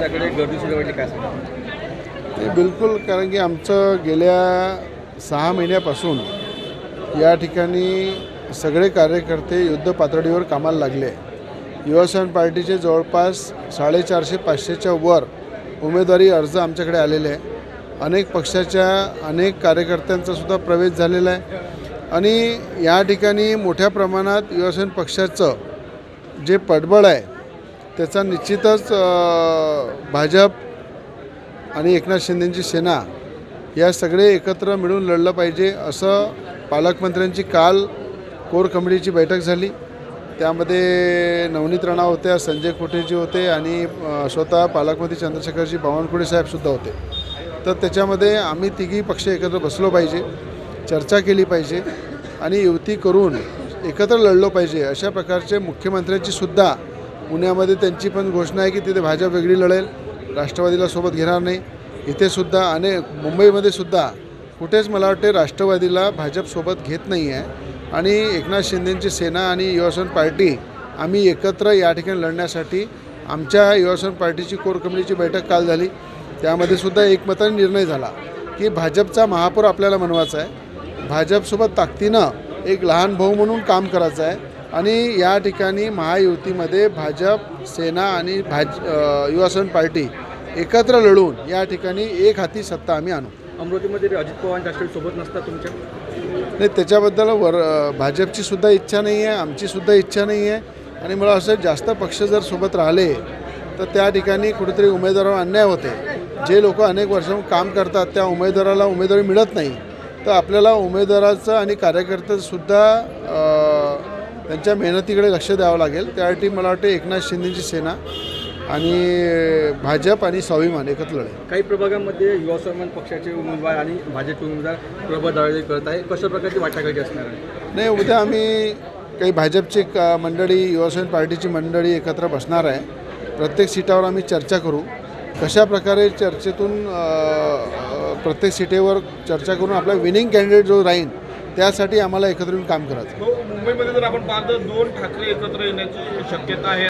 तुमच्याकडे गर्दी सुरू वाटली काय ते बिलकुल कारण की आमचं गेल्या सहा महिन्यापासून या ठिकाणी सगळे कार्यकर्ते युद्ध पातळीवर कामाला लागले. युवासन पार्टीचे जवळपास साडेचारशे पाचशेच्या वर उमेदवारी अर्ज आमच्याकडे आलेले आहे. अनेक पक्षाच्या अनेक कार्यकर्त्यांचा सुद्धा प्रवेश झालेला आहे. आणि या ठिकाणी मोठ्या प्रमाणात युवासेन पक्षाचं जे पडबळ आहे त्याचा निश्चितच भाजप आणि एकनाथ शिंदेंची सेना या सगळे एकत्र मिळून लढलं पाहिजे असं पालकमंत्र्यांची काल कोर कमिटीची बैठक झाली. त्यामध्ये नवनीत राणा होत्या संजय खोटेजी होते आणि स्वतः पालकमंत्री चंद्रशेखरजी बावनकुळे साहेबसुद्धा होते. तर त्याच्यामध्ये आम्ही तिघी पक्ष एकत्र बसलो पाहिजे चर्चा केली पाहिजे आणि युती करून एकत्र लढलो पाहिजे अशा प्रकारचे मुख्यमंत्र्यांची सुद्धा पुण्यामध्ये त्यांची पण घोषणा आहे की तिथे भाजप वेगळी लढेल राष्ट्रवादीला सोबत घेणार नाही. इथेसुद्धा अनेक मुंबईमध्ये सुद्धा कुठेच मला वाटते राष्ट्रवादीला भाजपसोबत घेत नाही आहे आणि एकनाथ शिंदेंची सेना आणि युवासन पार्टी आम्ही एकत्र या ठिकाणी लढण्यासाठी आमच्या युवासन पार्टीची कोर कमिटीची बैठक काल झाली. त्यामध्ये सुद्धा एकमताने निर्णय झाला की भाजपचा महापौर आपल्याला बनवायचा आहे. भाजपसोबत ताकदीनं एक लहान भाऊ म्हणून काम करायचं आहे. आणि या ठिकाणी महायुतीमध्ये भाजप सेना आणि भाज युवासेन पार्टी एकत्र लढून या ठिकाणी एक हाती सत्ता आम्ही आणू. अमरावतीमध्ये अजित पवार राष्ट्रवादी सोबत नसतात तुमच्या? नाही त्याच्याबद्दल वर भाजपची सुद्धा इच्छा नाही आहे आमची सुद्धा इच्छा नाही आहे. आणि मला असं जास्त पक्ष जर सोबत राहिले तर त्या ठिकाणी कुठेतरी उमेदवारावर अन्याय होते. जे लोक अनेक वर्षांपासून काम करतात त्या उमेदवाराला उमेदवारी मिळत नाही. तर आपल्याला उमेदवाराचं आणि कार्यकर्त्याचंसुद्धा अ, त्यांच्या मेहनतीकडे लक्ष द्यावं लागेल. त्यासाठी मला वाटतं एकनाथ शिंदेची सेना आणि भाजप आणि स्वाभिमान एकत्र लढेल. काही प्रभागामध्ये युवा स्वाभिमान पक्षाचे उमेदवार आणि भाजपचे उमेदवार प्रभाव दावे करत आहे. कशा प्रकारची वाटाघाटी असणार आहे? नाही उद्या आम्ही काही भाजपची क- मंडळी युवासेन पार्टीची मंडळी एकत्र बसणार आहे. प्रत्येक सीटावर आम्ही चर्चा करू. कशा प्रकारे चर्चेतून प्रत्येक सीटेवर चर्चा करून आपला विनिंग कॅन्डिडेट जो राहील त्यासाठी आम्हाला एकत्र येऊन काम करायचं. मुंबईमध्ये जर आपण पाहतो दोन ठाकरे एकत्र येण्याची शक्यता आहे.